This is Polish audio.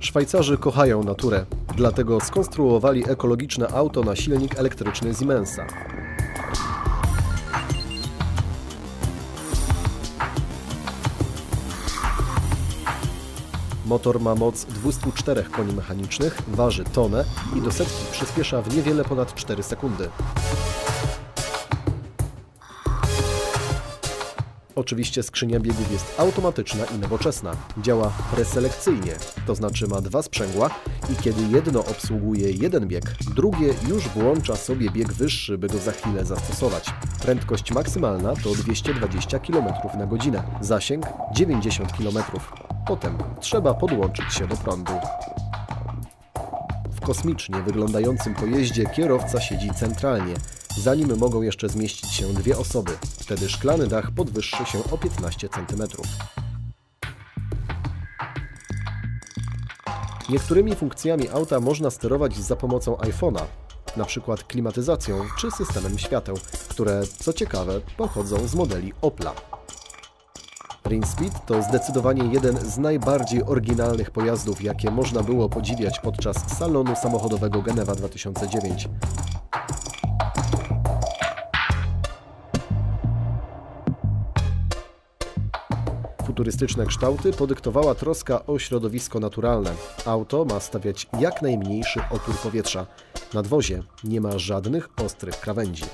Szwajcarzy kochają naturę, dlatego skonstruowali ekologiczne auto na silnik elektryczny Siemensa. Motor ma moc 204 koni mechanicznych, waży tonę i do setki przyspiesza w niewiele ponad 4 sekundy. Oczywiście skrzynia biegów jest automatyczna i nowoczesna. Działa preselekcyjnie, to znaczy ma dwa sprzęgła i kiedy jedno obsługuje jeden bieg, drugie już włącza sobie bieg wyższy, by go za chwilę zastosować. Prędkość maksymalna to 220 km na godzinę, zasięg 90 km. Potem trzeba podłączyć się do prądu. W kosmicznie wyglądającym pojeździe kierowca siedzi centralnie. Za nim mogą jeszcze zmieścić się dwie osoby. Wtedy szklany dach podwyższy się o 15 cm. Niektórymi funkcjami auta można sterować za pomocą iPhone'a, przykład klimatyzacją czy systemem świateł, które, co ciekawe, pochodzą z modeli Opla. Rinspeed to zdecydowanie jeden z najbardziej oryginalnych pojazdów, jakie można było podziwiać podczas salonu samochodowego Genewa 2009. Futurystyczne kształty podyktowała troska o środowisko naturalne. Auto ma stawiać jak najmniejszy opór powietrza. Nadwozie nie ma żadnych ostrych krawędzi.